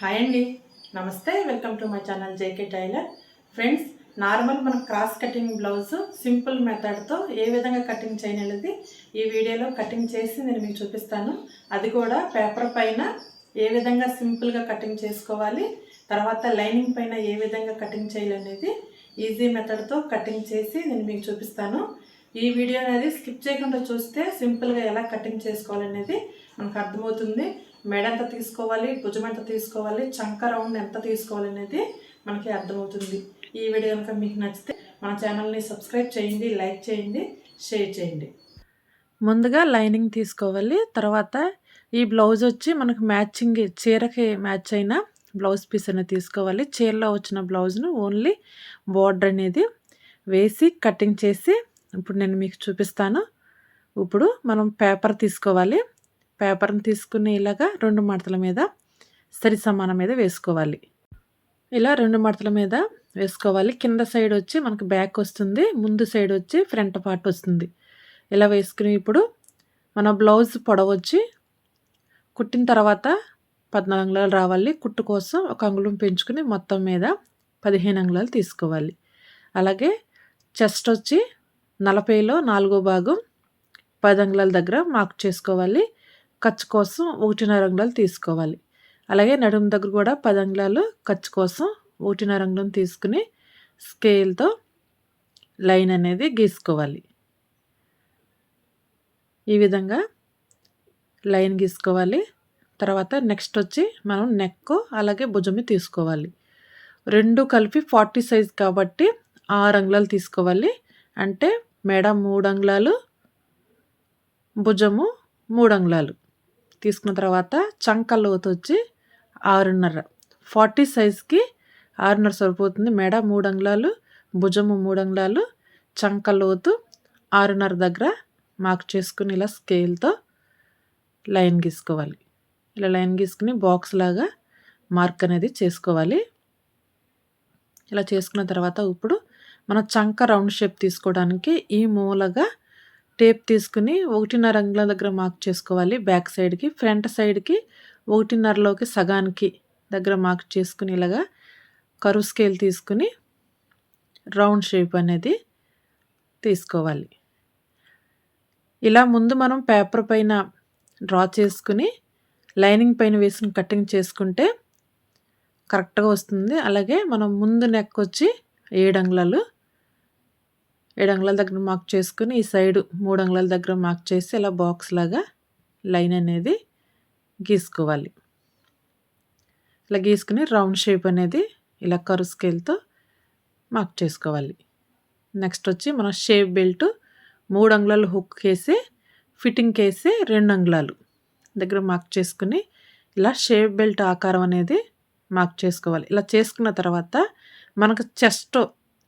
Hi అండి. నమస్తే. Welcome to my channel JK tailor. Friends normal మనం క్రాస్ కటింగ్ బ్లౌజ్ సింపుల్ మెథడ్తో ఏ విధంగా కటింగ్ చేయనది ఈ వీడియోలో కటింగ్ చేసి నేను మీకు చూపిస్తాను. అది కూడా పేపర్ పైన ఏ విధంగా సింపుల్గా కటింగ్ చేసుకోవాలి తర్వాత లైనింగ్ పైన ఏ విధంగా కటింగ్ చేయాలనేది ఈజీ మెథడ్తో కటింగ్ చేసి నేను మీకు చూపిస్తాను. ఈ వీడియో అనేది స్కిప్ చేయకుండా చూస్తే సింపుల్గా ఎలా కటింగ్ చేసుకోవాలనేది మనకు అర్థమవుతుంది. మెడ ఎంత తీసుకోవాలి భుజం ఎంత తీసుకోవాలి చంక రౌండ్ ఎంత తీసుకోవాలి అనేది మనకి అర్థమవుతుంది. ఈ వీడియో కనుక మీకు నచ్చితే మన ఛానల్ని సబ్స్క్రైబ్ చేయండి లైక్ చేయండి షేర్ చేయండి. ముందుగా లైనింగ్ తీసుకోవాలి. తర్వాత ఈ బ్లౌజ్ వచ్చి మనకు మ్యాచింగ్ చీరకి మ్యాచ్ అయిన బ్లౌజ్ పీస్ అనేది తీసుకోవాలి. చీరలో వచ్చిన బ్లౌజ్ను ఓన్లీ బార్డర్ అనేది వేసి కటింగ్ చేసి ఇప్పుడు నేను మీకు చూపిస్తాను. ఇప్పుడు మనం పేపర్ తీసుకోవాలి. పేపర్ని తీసుకుని ఇలాగా రెండు మడతల మీద సరి సమానం మీద వేసుకోవాలి. ఇలా రెండు మడతల మీద వేసుకోవాలి. కింద సైడ్ వచ్చి మనకు బ్యాక్ వస్తుంది. ముందు సైడ్ వచ్చి ఫ్రంట్ పార్ట్ వస్తుంది. ఇలా వేసుకుని ఇప్పుడు మన బ్లౌజ్ పొడవచ్చి కుట్టిన తర్వాత పద్నాలుగు అంగుళాలు రావాలి. కుట్టు కోసం ఒక అంగుళం పెంచుకుని మొత్తం మీద పదిహేను అంగుళాలు తీసుకోవాలి. అలాగే చెస్ట్ వచ్చి నలభైలో నాలుగో భాగం పది అంగుళాల దగ్గర మార్క్ చేసుకోవాలి. ఖర్చు కోసం ఒకటిన్నర అంగుళాలు తీసుకోవాలి. అలాగే నడుము దగ్గర కూడా పది అంగుళాలు ఖర్చు కోసం ఒకటిన్నర అంగుళం తీసుకుని స్కేల్తో లైన్ అనేది గీసుకోవాలి. ఈ విధంగా లైన్ గీసుకోవాలి. తర్వాత నెక్స్ట్ వచ్చి మనం నెక్ అలాగే భుజమి తీసుకోవాలి. రెండు కలిపి ఫార్టీ సైజ్ కాబట్టి ఆరు అంగుళాలు తీసుకోవాలి. అంటే మెడ మూడు అంగుళాలు భుజము మూడు అంగుళాలు. తీసుకున్న తర్వాత చంక లోతు వచ్చి ఆరున్నర. ఫార్టీ సైజ్కి ఆరున్నర సరిపోతుంది. మెడ మూడు అంగుళాలు భుజము మూడు అంగుళాలు చంక లోతు ఆరున్నర దగ్గర మార్క్ చేసుకుని ఇలా స్కేల్తో లైన్ గీసుకోవాలి. ఇలా లైన్ గీసుకుని బాక్స్ లాగా మార్క్ అనేది చేసుకోవాలి. ఇలా చేసుకున్న తర్వాత ఇప్పుడు మన చంక రౌండ్ షేప్ తీసుకోవడానికి ఈ మూలగా టేప్ తీసుకుని ఒకటిన్నర అంగుళం దగ్గర మార్క్ చేసుకోవాలి. బ్యాక్ సైడ్కి ఫ్రంట్ సైడ్కి ఒకటిన్నరలోకి సగానికి దగ్గర మార్క్ చేసుకుని ఇలాగా కరువు స్కేల్ తీసుకుని రౌండ్ షేప్ అనేది తీసుకోవాలి. ఇలా ముందు మనం పేపర్ పైన డ్రా చేసుకుని లైనింగ్ పైన వేసుకుని కటింగ్ చేసుకుంటే కరెక్ట్గా వస్తుంది. అలాగే మనం ముందు నెక్ వచ్చి ఏడు అంగుళాలు ఏడు అంగుళాల దగ్గర మార్క్ చేసుకుని ఈ సైడ్ మూడు అంగుళాల దగ్గర మార్క్ చేసి ఇలా బాక్స్ లాగా లైన్ అనేది గీసుకోవాలి. ఇలా గీసుకుని రౌండ్ షేప్ అనేది ఇలా కరు స్కేల్తో మార్క్ చేసుకోవాలి. నెక్స్ట్ వచ్చి మన షేప్ బెల్ట్ మూడు అంగుళాలు హుక్ వేసి ఫిట్టింగ్ వేసి రెండు అంగుళాలు దగ్గర మార్క్ చేసుకుని ఇలా షేప్ బెల్ట్ ఆకారం అనేది మార్క్ చేసుకోవాలి. ఇలా చేసుకున్న తర్వాత మనకు చెస్ట్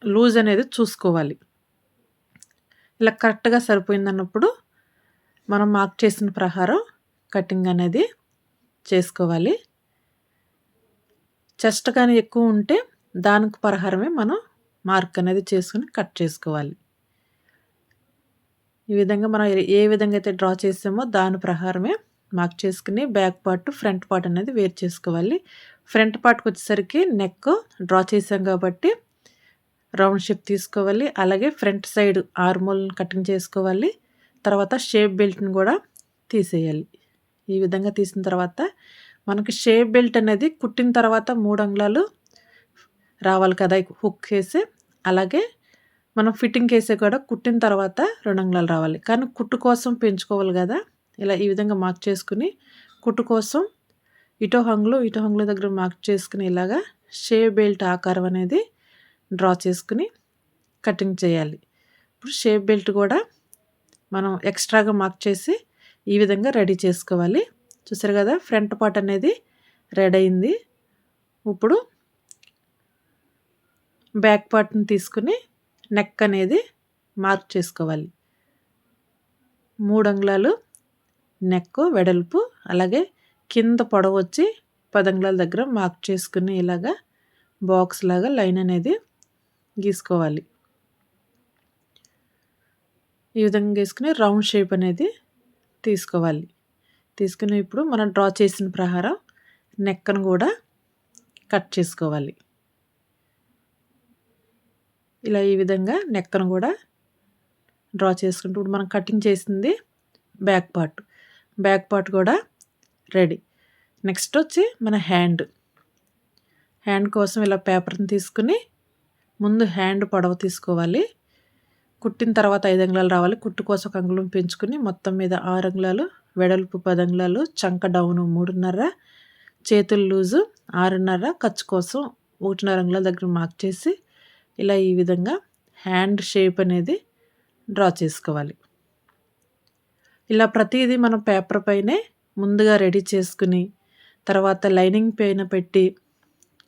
లూజ్ అనేది చూసుకోవాలి. ఇలా కరెక్ట్గా సరిపోయింది అన్నప్పుడు మనం మార్క్ చేసిన ప్రకారం కటింగ్ అనేది చేసుకోవాలి. చెస్ట్ కానీ ఎక్కువ ఉంటే దానికి ప్రకారమే మనం మార్క్ అనేది చేసుకుని కట్ చేసుకోవాలి. ఈ విధంగా మనం ఏ విధంగా అయితే డ్రా చేసామో దాని ప్రకారమే మార్క్ చేసుకుని బ్యాక్ పార్ట్ ఫ్రంట్ పార్ట్ అనేది వేరు చేసుకోవాలి. ఫ్రంట్ పార్ట్కి వచ్చేసరికి నెక్ డ్రా చేసాం కాబట్టి రౌండ్ షేప్ తీసుకోవాలి. అలాగే ఫ్రంట్ సైడ్ ఆర్మోల్ని కటింగ్ చేసుకోవాలి. తర్వాత షేప్ బెల్ట్ని కూడా తీసేయాలి. ఈ విధంగా తీసిన తర్వాత మనకి షేప్ బెల్ట్ అనేది కుట్టిన తర్వాత మూడు అంగుళాలు రావాలి కదా హుక్ వేసి. అలాగే మనం ఫిట్టింగ్ వేసే కూడా కుట్టిన తర్వాత రెండు అంగుళాలు రావాలి. కానీ కుట్టు కోసం పెంచుకోవాలి కదా ఇలా ఈ విధంగా మార్క్ చేసుకుని కుట్టు కోసం ఇటో హంగులు ఇటో హంగుల దగ్గర మార్క్ చేసుకుని ఇలాగా షేప్ బెల్ట్ ఆకారం అనేది డ్రా చేసుకుని కటింగ్ చేయాలి. ఇప్పుడు షేప్ బెల్ట్ కూడా మనం ఎక్స్ట్రాగా మార్క్ చేసి ఈ విధంగా రెడీ చేసుకోవాలి. చూసారు కదా ఫ్రంట్ పార్ట్ అనేది రెడీ అయింది. ఇప్పుడు బ్యాక్ పార్ట్ని తీసుకుని నెక్ అనేది మార్క్ చేసుకోవాలి. మూడు అంగుళాలు నెక్ వెడల్పు అలాగే కింద పొడవు వచ్చి పదంగుళాల దగ్గర మార్క్ చేసుకుని ఇలాగా బాక్స్ లాగా లైన్ అనేది గీసుకోవాలి. ఈ విధంగా గీసుకుని రౌండ్ షేప్ అనేది తీసుకోవాలి. తీసుకుని ఇప్పుడు మనం డ్రా చేసిన ప్రకారం నెక్కను కూడా కట్ చేసుకోవాలి. ఇలా ఈ విధంగా నెక్కను కూడా డ్రా చేసుకుంటూ ఇప్పుడు మనం కటింగ్ చేసింది బ్యాక్ పార్ట్. బ్యాక్ పార్ట్ కూడా రెడీ. నెక్స్ట్ వచ్చి మన హ్యాండ్. హ్యాండ్ కోసం ఇలా పేపర్ని తీసుకుని ముందు హ్యాండ్ పొడవ తీసుకోవాలి. కుట్టిన తర్వాత ఐదు అంగుళాలు రావాలి. కుట్టు కోసం ఒక అంగుళం పెంచుకుని మొత్తం మీద ఆరు అంగుళాలు వెడల్పు పది అంగుళాలు చంక డౌన్ మూడున్నర చేతులు లూజు ఆరున్నర ఖర్చు కోసం ఒకటిన్నర అంగుళాల దగ్గర మార్క్ చేసి ఇలా ఈ విధంగా హ్యాండ్ షేప్ అనేది డ్రా చేసుకోవాలి. ఇలా ప్రతిదీ మనం పేపర్ పైనే ముందుగా రెడీ చేసుకుని తర్వాత లైనింగ్ పైన పెట్టి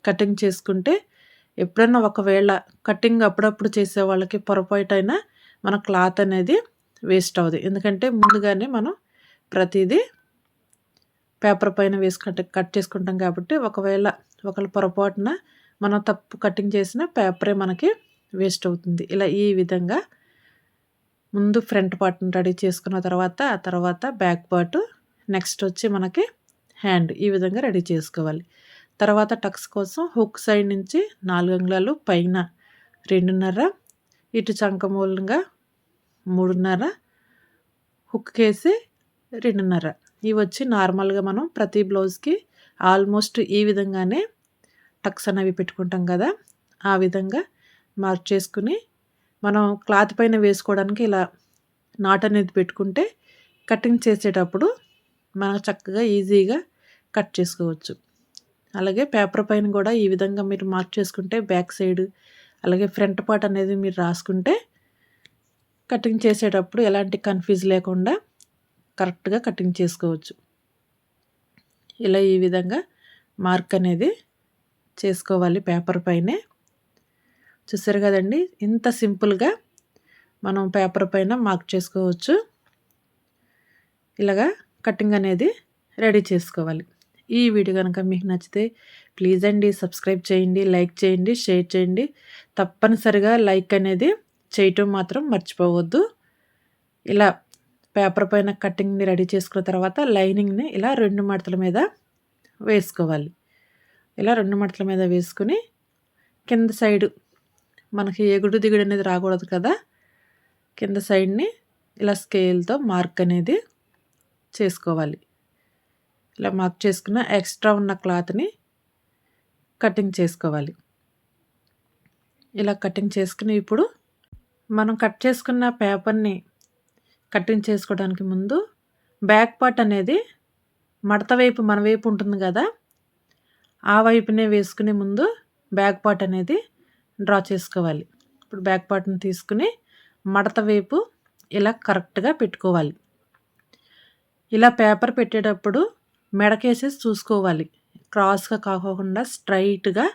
కటింగ్ చేసుకుంటే ఎప్పుడైనా ఒకవేళ కటింగ్ అప్పుడప్పుడు చేసే వాళ్ళకి పొరపాటైనా మన క్లాత్ అనేది వేస్ట్ అవ్వదు. ఎందుకంటే ముందుగానే మనం ప్రతిదీ పేపర్ పైన వేసి కట్ కట్ చేసుకుంటాం కాబట్టి ఒకవేళ ఒకళ్ళ పొరపాటున మనం తప్పు కటింగ్ చేసిన పేపరే మనకి వేస్ట్ అవుతుంది. ఇలా ఈ విధంగా ముందు ఫ్రంట్ పార్ట్ని రెడీ చేసుకున్న తర్వాత ఆ తర్వాత బ్యాక్ పార్ట్ నెక్స్ట్ వచ్చి మనకి హ్యాండ్ ఈ విధంగా రెడీ చేసుకోవాలి. తర్వాత టక్స్ కోసం హుక్ సైడ్ నుంచి నాలుగు అంగుళాలు పైన రెండున్నర ఇటు చంక మూలంగా మూడున్నర హుక్ కేసి రెండున్నర. ఇవి వచ్చి నార్మల్గా మనం ప్రతి బ్లౌజ్కి ఆల్మోస్ట్ ఈ విధంగానే టక్స్ అనేవి పెట్టుకుంటాం కదా. ఆ విధంగా మార్క్ చేసుకుని మనం క్లాత్ పైన వేసుకోవడానికి ఇలా నాట్ అనేది పెట్టుకుంటే కటింగ్ చేసేటప్పుడు మనం చక్కగా ఈజీగా కట్ చేసుకోవచ్చు. అలాగే పేపర్ పైన కూడా ఈ విధంగా మీరు మార్క్ చేసుకుంటే బ్యాక్ సైడ్ అలాగే ఫ్రంట్ పార్ట్ అనేది మీరు రాసుకుంటే కటింగ్ చేసేటప్పుడు ఎలాంటి కన్ఫ్యూజ్ లేకుండా కరెక్ట్గా కటింగ్ చేసుకోవచ్చు. ఇలా ఈ విధంగా మార్క్ అనేది చేసుకోవాలి పేపర్ పైనే. చూసారు కదండి ఇంత సింపుల్గా మనం పేపర్ పైన మార్క్ చేసుకోవచ్చు. ఇలాగా కటింగ్ అనేది రెడీ చేసుకోవాలి. ఈ వీడియో కనుక మీకు నచ్చితే ప్లీజ్ అండి సబ్స్క్రైబ్ చేయండి లైక్ చేయండి షేర్ చేయండి. తప్పనిసరిగా లైక్ అనేది చేయటం మాత్రం మర్చిపోవద్దు. ఇలా పేపర్ పైన కటింగ్ని రెడీ చేసుకున్న తర్వాత లైనింగ్ని ఇలా రెండు మడతల మీద వేసుకోవాలి. ఇలా రెండు మడతల మీద వేసుకుని కింద సైడు మనకి ఎగుడు దిగుడు అనేది రాకూడదు కదా? కింద సైడ్ని ఇలా స్కేల్తో మార్క్ అనేది చేసుకోవాలి. ఇలా మార్క్ చేసుకున్న ఎక్స్ట్రా ఉన్న క్లాత్ని కటింగ్ చేసుకోవాలి. ఇలా కటింగ్ చేసుకుని ఇప్పుడు మనం కట్ చేసుకున్న పేపర్ని కటింగ్ చేసుకోవడానికి ముందు బ్యాక్ పార్ట్ అనేది మడత వైపు మన వైపు ఉంటుంది కదా ఆ వైపునే వేసుకునే ముందు బ్యాక్ పార్ట్ అనేది డ్రా చేసుకోవాలి. ఇప్పుడు బ్యాక్ పార్ట్ని తీసుకుని మడత వైపు ఇలా కరెక్ట్గా పెట్టుకోవాలి. ఇలా పేపర్ పెట్టేటప్పుడు మెడకేసేసి చూసుకోవాలి. క్రాస్గా కాకోకుండా స్ట్రైట్గా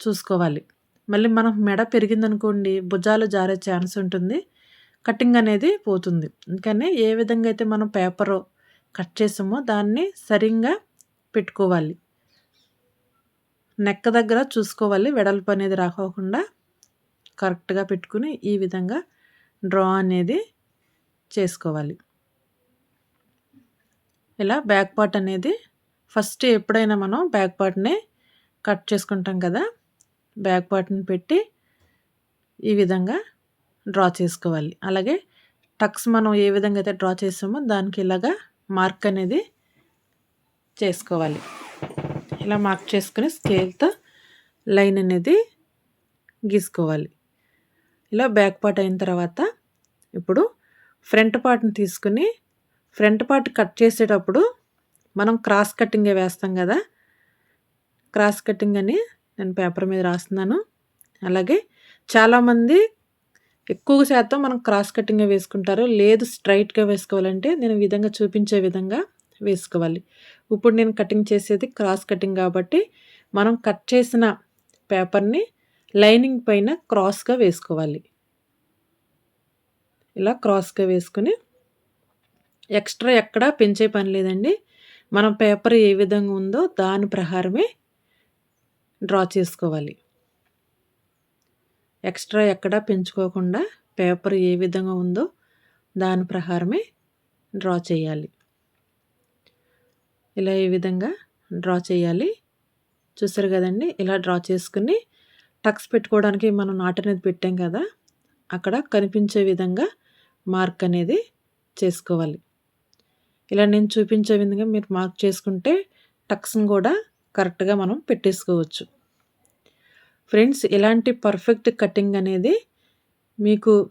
చూసుకోవాలి. మళ్ళీ మనం మెడ పెరిగిందనుకోండి భుజాలు జారే ఛాన్స్ ఉంటుంది. కటింగ్ అనేది పోతుంది. అందుకని ఏ విధంగా అయితే మనం పేపర్ కట్ చేసామో దాన్ని సరిగ్గా పెట్టుకోవాలి. నెక్క దగ్గర చూసుకోవాలి. వెడల్పు అనేది రాకోకుండా కరెక్ట్గా పెట్టుకుని ఈ విధంగా డ్రా అనేది చేసుకోవాలి. ఇలా బ్యాక్ పార్ట్ అనేది ఫస్ట్ ఎప్పుడైనా మనం బ్యాక్ పార్ట్ని కట్ చేసుకుంటాం కదా. బ్యాక్ పార్ట్ని పెట్టి ఈ విధంగా డ్రా చేసుకోవాలి. అలాగే టక్స్ మనం ఏ విధంగా అయితే డ్రా చేసామో దానికి ఇలాగా మార్క్ అనేది చేసుకోవాలి. ఇలా మార్క్ చేసుకుని స్కేల్తో లైన్ అనేది గీసుకోవాలి. ఇలా బ్యాక్ పార్ట్ అయిన తర్వాత ఇప్పుడు ఫ్రంట్ పార్ట్ని తీసుకుని ఫ్రంట్ పార్ట్ కట్ చేసేటప్పుడు మనం క్రాస్ కటింగే వేస్తాం కదా. క్రాస్ కటింగ్ అని నేను పేపర్ మీద రాస్తున్నాను. అలాగే చాలామంది ఎక్కువ శాతం మనం క్రాస్ కటింగ్ వేసుకుంటారు. లేదు స్ట్రైట్గా వేసుకోవాలంటే నేను విధంగా చూపించే విధంగా వేసుకోవాలి. ఇప్పుడు నేను కటింగ్ చేసేది క్రాస్ కటింగ్ కాబట్టి మనం కట్ చేసిన పేపర్ని లైనింగ్ పైన క్రాస్గా వేసుకోవాలి. ఇలా క్రాస్గా వేసుకుని ఎక్స్ట్రా ఎక్కడా పెంచే పని లేదండి. మనం పేపర్ ఏ విధంగా ఉందో దాని ప్రకారమే డ్రా చేసుకోవాలి. ఎక్స్ట్రా ఎక్కడా పెంచుకోకుండా పేపర్ ఏ విధంగా ఉందో దాని ప్రకారమే డ్రా చేయాలి. ఇలా ఈ విధంగా డ్రా చేయాలి? చూసారు కదండి? ఇలా డ్రా చేసుకుని టక్స్ పెట్టుకోవడానికి మనం నాట్ అనేది పెట్టాం కదా అక్కడ కనిపించే విధంగా మార్క్ అనేది చేసుకోవాలి. ఇలా నేను చూపించే విధంగా మీరు మార్క్ చేసుకుంటే టక్స్ని కూడా కరెక్ట్గా మనం పెట్టేసుకోవచ్చు. ఫ్రెండ్స్ ఇలాంటి పర్ఫెక్ట్ కటింగ్ అనేది మీకు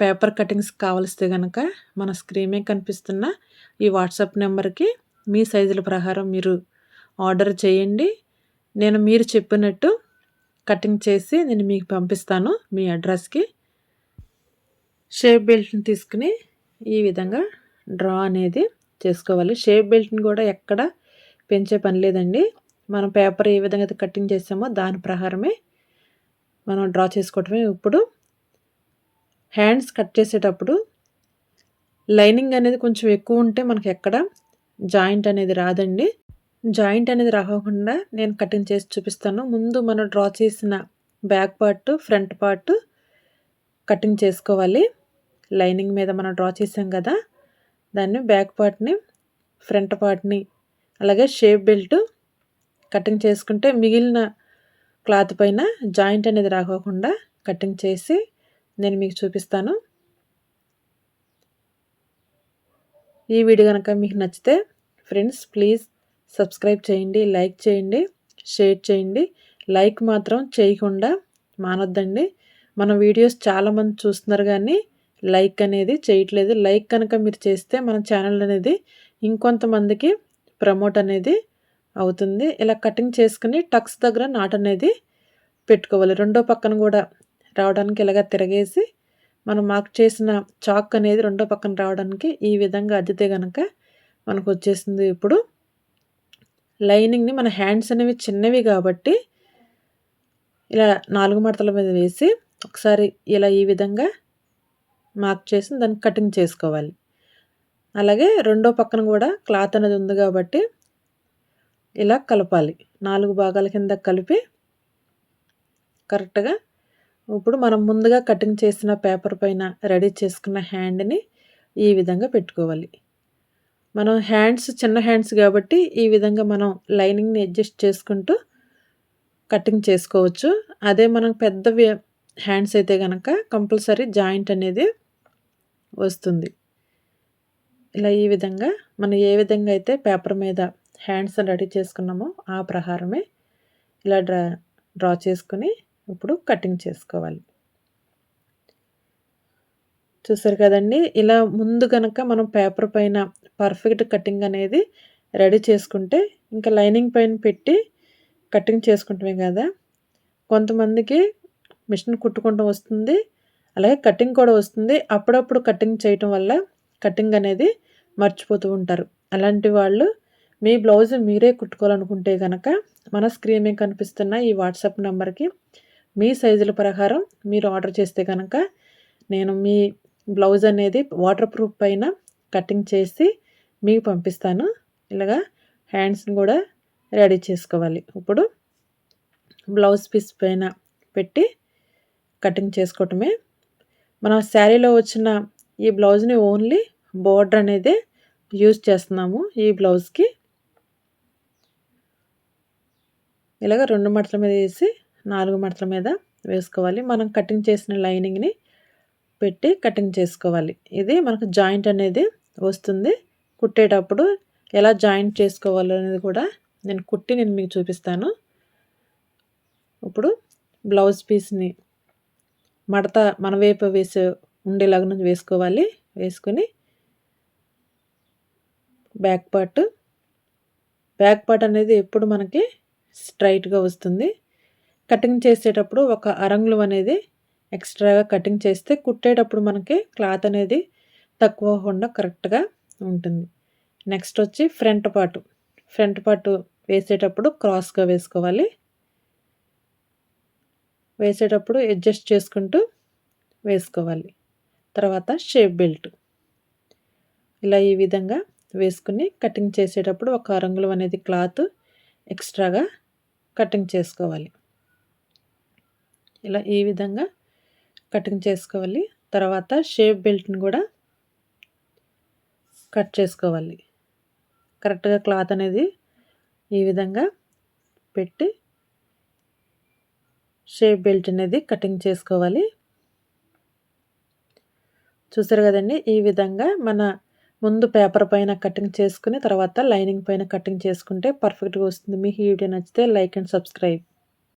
పేపర్ కటింగ్స్ కావలిస్తే కనుక మన స్క్రీన్ కనిపిస్తున్న ఈ వాట్సాప్ నెంబర్కి మీ సైజుల ప్రకారం మీరు ఆర్డర్ చేయండి. నేను మీరు చెప్పినట్టు కటింగ్ చేసి నేను మీకు పంపిస్తాను మీ అడ్రస్కి. షేప్ బెల్ట్ని తీసుకుని ఈ విధంగా డ్రా అనేది చేసుకోవాలి. షేప్ బెల్ట్ని కూడా ఎక్కడ పెంచే పని లేదండి. మనం పేపర్ ఏ విధంగా అయితే కటింగ్ చేసామో దాని ప్రకారమే మనం డ్రా చేసుకోవటమే. ఇప్పుడు హ్యాండ్స్ కట్ చేసేటప్పుడు లైనింగ్ అనేది కొంచెం ఎక్కువ ఉంటే మనకి ఎక్కడ జాయింట్ అనేది రాదండి. జాయింట్ అనేది రాకుండా నేను కటింగ్ చేసి చూపిస్తాను. ముందు మనం డ్రా చేసిన back part front part cutting చేసుకోవాలి. లైనింగ్ మీద మనం డ్రా చేసాం కదా దాన్ని బ్యాక్ పార్ట్ని ఫ్రంట్ పార్ట్ని అలాగే షేప్ బెల్ట్ కటింగ్ చేసుకుంటే మిగిలిన క్లాత్ పైన జాయింట్ అనేది రాకోకుండా కటింగ్ చేసి నేను మీకు చూపిస్తాను. ఈ వీడియో కనుక మీకు నచ్చితే ఫ్రెండ్స్ ప్లీజ్ సబ్స్క్రైబ్ చేయండి లైక్ చేయండి షేర్ చేయండి. లైక్ మాత్రం చేయకుండా మానొద్దండి. మన వీడియోస్ చాలామంది చూస్తున్నారు కానీ లైక్ అనేది చేయట్లేదు. లైక్ కనుక మీరు చేస్తే మన ఛానల్ అనేది ఇంకొంతమందికి ప్రమోట్ అనేది అవుతుంది. ఇలా కటింగ్ చేసుకుని టక్స్ దగ్గర నాట్ అనేది పెట్టుకోవాలి. రెండో పక్కన కూడా రావడానికి ఇలాగ తిరగేసి మనం మార్క్ చేసిన చాక్ అనేది రెండో పక్కన రావడానికి ఈ విధంగా అద్దితే కనుక మనకు వచ్చేసింది. ఇప్పుడు లైనింగ్ని మన హ్యాండ్స్ అనేవి చిన్నవి కాబట్టి ఇలా నాలుగు మడతల మీద వేసి ఒకసారి ఇలా ఈ విధంగా మార్క్ చేసి దాన్ని కటింగ్ చేసుకోవాలి. అలాగే రెండో పక్కన కూడా క్లాత్ అనేది ఉంది కాబట్టి ఇలా కలపాలి. నాలుగు భాగాల కింద కలిపి కరెక్ట్గా ఇప్పుడు మనం ముందుగా కటింగ్ చేసిన పేపర్ పైన రెడీ చేసుకున్న హ్యాండ్ని ఈ విధంగా పెట్టుకోవాలి. మనం హ్యాండ్స్ చిన్న హ్యాండ్స్ కాబట్టి ఈ విధంగా మనం లైనింగ్ని అడ్జస్ట్ చేసుకుంటూ కటింగ్ చేసుకోవచ్చు. అదే మనం పెద్ద హ్యాండ్స్ అయితే కనుక కంపల్సరీ జాయింట్ అనేది వస్తుంది. ఇలా ఈ విధంగా మనం ఏ విధంగా అయితే పేపర్ మీద హ్యాండ్స్ రెడీ చేసుకున్నామో ఆ ప్రహారమే ఇలా డ్రా డ్రా చేసుకుని ఇప్పుడు కటింగ్ చేసుకోవాలి. చూసారు కదండి? ఇలా ముందు కనుక మనం పేపర్ పైన పర్ఫెక్ట్ కటింగ్ అనేది రెడీ చేసుకుంటే ఇంకా లైనింగ్ పైన పెట్టి కటింగ్ చేసుకుంటామే కదా? కొంతమందికి మిషన్ కుట్టుకుంటూ వస్తుంది అలాగే కటింగ్ కూడా వస్తుంది. అప్పుడప్పుడు కటింగ్ చేయటం వల్ల కటింగ్ అనేది మర్చిపోతూ ఉంటారు. అలాంటి వాళ్ళు మీ బ్లౌజ్ మీరే కుట్టుకోవాలనుకుంటే కనుక మన స్క్రీన్ మీద కనిపిస్తున్న ఈ వాట్సాప్ నెంబర్కి మీ సైజుల ప్రకారం మీరు ఆర్డర్ చేస్తే కనుక నేను మీ బ్లౌజ్ అనేది వాటర్ ప్రూఫ్ పైన కటింగ్ చేసి మీకు పంపిస్తాను. ఇలాగా హ్యాండ్స్ని కూడా రెడీ చేసుకోవాలి. ఇప్పుడు బ్లౌజ్ పీస్ పైన పెట్టి కటింగ్ చేసుకోవటమే మనం శారీలో వచ్చిన ఈ బ్లౌజ్ని ఓన్లీ బోర్డర్ అనేది యూజ్ చేస్తున్నాము ఈ బ్లౌజ్కి. ఇలాగ రెండు మడతల మీద వేసి నాలుగు మడతల మీద వేసుకోవాలి. మనం కటింగ్ చేసిన లైనింగ్ని పెట్టి కటింగ్ చేసుకోవాలి. ఇది మనకు జాయింట్ అనేది వస్తుంది. కుట్టేటప్పుడు ఎలా జాయింట్ చేసుకోవాలి అనేది కూడా నేను కుట్టి నేను మీకు చూపిస్తాను. ఇప్పుడు బ్లౌజ్ పీస్ని మడత మన వైపు వేసే ఉండేలాగా నుంచి వేసుకోవాలి. వేసుకొని బ్యాక్ పార్ట్ బ్యాక్ పార్ట్ అనేది ఎప్పుడు మనకి స్ట్రైట్గా వస్తుంది. కటింగ్ చేసేటప్పుడు ఒక అరంగులు అనేది ఎక్స్ట్రాగా కటింగ్ చేస్తే కుట్టేటప్పుడు మనకి క్లాత్ అనేది తక్కువ అవ్వకుండా కరెక్ట్గా ఉంటుంది. నెక్స్ట్ వచ్చి ఫ్రంట్ పార్ట్. ఫ్రంట్ పార్ట్ వేసేటప్పుడు క్రాస్గా వేసుకోవాలి. వేసేటప్పుడు అడ్జస్ట్ చేసుకుంటూ వేసుకోవాలి. తర్వాత షేప్ బెల్ట్ ఇలా ఈ విధంగా వేసుకుని కటింగ్ చేసేటప్పుడు ఒక రంగులు అనేది క్లాత్ ఎక్స్ట్రాగా కటింగ్ చేసుకోవాలి. ఇలా ఈ విధంగా కటింగ్ చేసుకోవాలి. తర్వాత షేప్ బెల్ట్ని కూడా కట్ చేసుకోవాలి. కరెక్ట్గా క్లాత్ అనేది ఈ విధంగా పెట్టి షేప్ బెల్ట్ అనేది కటింగ్ చేసుకోవాలి. చూసారు కదండి ఈ విధంగా మన ముందు పేపర్ పైన కటింగ్ చేసుకుని తర్వాత లైనింగ్ పైన కటింగ్ చేసుకుంటే పర్ఫెక్ట్గా వస్తుంది. మీకు వీడియో నచ్చితే లైక్ అండ్ సబ్స్క్రైబ్.